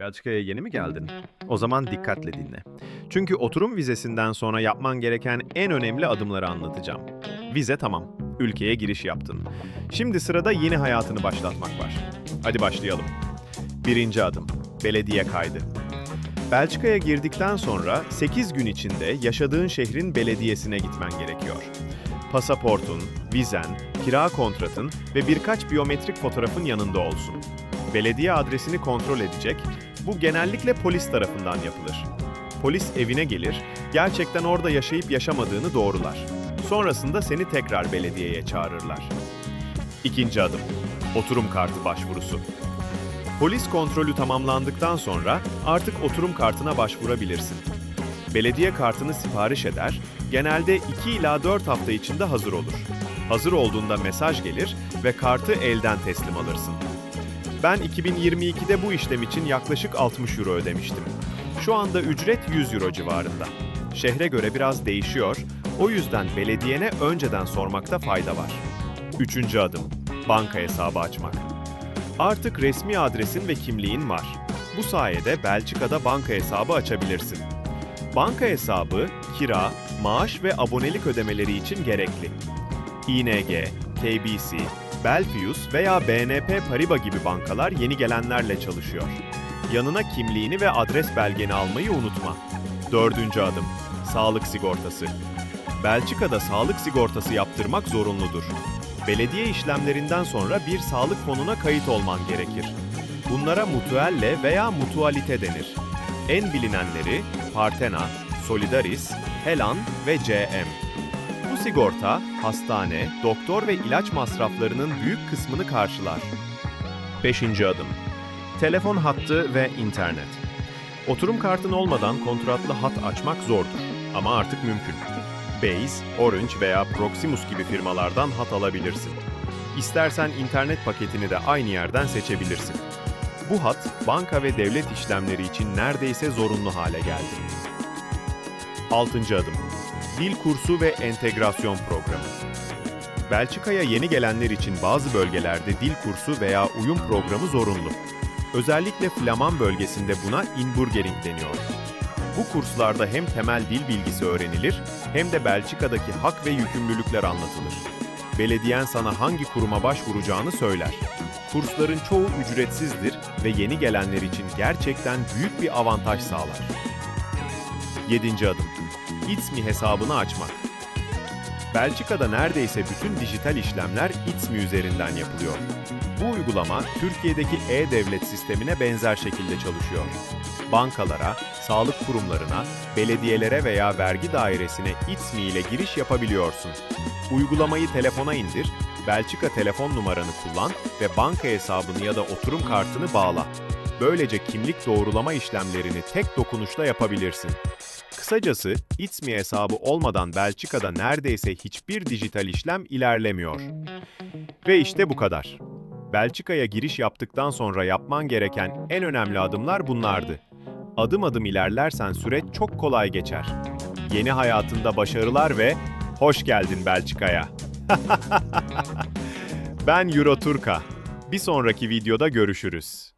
Belçika'ya yeni mi geldin? O zaman dikkatle dinle. Çünkü oturum vizesinden sonra yapman gereken en önemli adımları anlatacağım. Vize tamam. Ülkeye giriş yaptın. Şimdi sırada yeni hayatını başlatmak var. Hadi başlayalım. Birinci adım. Belediye kaydı. Belçika'ya girdikten sonra 8 gün içinde yaşadığın şehrin belediyesine gitmen gerekiyor. Pasaportun, vizen, kira kontratın ve birkaç biyometrik fotoğrafın yanında olsun. Belediye adresini kontrol edecek, bu genellikle polis tarafından yapılır. Polis evine gelir, gerçekten orada yaşayıp yaşamadığını doğrular. Sonrasında seni tekrar belediyeye çağırırlar. İkinci adım, oturum kartı başvurusu. Polis kontrolü tamamlandıktan sonra artık oturum kartına başvurabilirsin. Belediye kartını sipariş eder, genelde 2 ila 4 hafta içinde hazır olur. Hazır olduğunda mesaj gelir ve kartı elden teslim alırsın. Ben 2022'de bu işlem için yaklaşık 60 euro ödemiştim. Şu anda ücret 100 euro civarında. Şehre göre biraz değişiyor, o yüzden belediyene önceden sormakta fayda var. Üçüncü adım, banka hesabı açmak. Artık resmi adresin ve kimliğin var. Bu sayede Belçika'da banka hesabı açabilirsin. Banka hesabı, kira, maaş ve abonelik ödemeleri için gerekli. ING, KBC, Belfius veya BNP Paribas gibi bankalar yeni gelenlerle çalışıyor. Yanına kimliğini ve adres belgeni almayı unutma. Dördüncü adım, sağlık sigortası. Belçika'da sağlık sigortası yaptırmak zorunludur. Belediye işlemlerinden sonra bir sağlık fonuna kayıt olman gerekir. Bunlara mutuelle veya mutualite denir. En bilinenleri Partena, Solidaris, Helan ve CM. Sigorta, hastane, doktor ve ilaç masraflarının büyük kısmını karşılar. 5. adım. Telefon hattı ve internet. Oturum kartın olmadan kontratlı hat açmak zordur ama artık mümkün. Base, Orange veya Proximus gibi firmalardan hat alabilirsin. İstersen internet paketini de aynı yerden seçebilirsin. Bu hat, banka ve devlet işlemleri için neredeyse zorunlu hale geldi. 6. adım. Dil kursu ve entegrasyon programı. Belçika'ya yeni gelenler için bazı bölgelerde dil kursu veya uyum programı zorunlu. Özellikle Flaman bölgesinde buna inburgering deniyor. Bu kurslarda hem temel dil bilgisi öğrenilir hem de Belçika'daki hak ve yükümlülükler anlatılır. Belediyen sana hangi kuruma başvuracağını söyler. Kursların çoğu ücretsizdir ve yeni gelenler için gerçekten büyük bir avantaj sağlar. 7. adım. İTSMI hesabını açmak. Belçika'da neredeyse bütün dijital işlemler İTSMI üzerinden yapılıyor. Bu uygulama Türkiye'deki e-devlet sistemine benzer şekilde çalışıyor. Bankalara, sağlık kurumlarına, belediyelere veya vergi dairesine İTSMI ile giriş yapabiliyorsun. Uygulamayı telefona indir, Belçika telefon numaranı kullan ve banka hesabını ya da oturum kartını bağla. Böylece kimlik doğrulama işlemlerini tek dokunuşla yapabilirsin. Kısacası İTSMI hesabı olmadan Belçika'da neredeyse hiçbir dijital işlem ilerlemiyor. Ve işte bu kadar. Belçika'ya giriş yaptıktan sonra yapman gereken en önemli adımlar bunlardı. Adım adım ilerlersen süreç çok kolay geçer. Yeni hayatında başarılar ve hoş geldin Belçika'ya. ben Euro Turka. Bir sonraki videoda görüşürüz.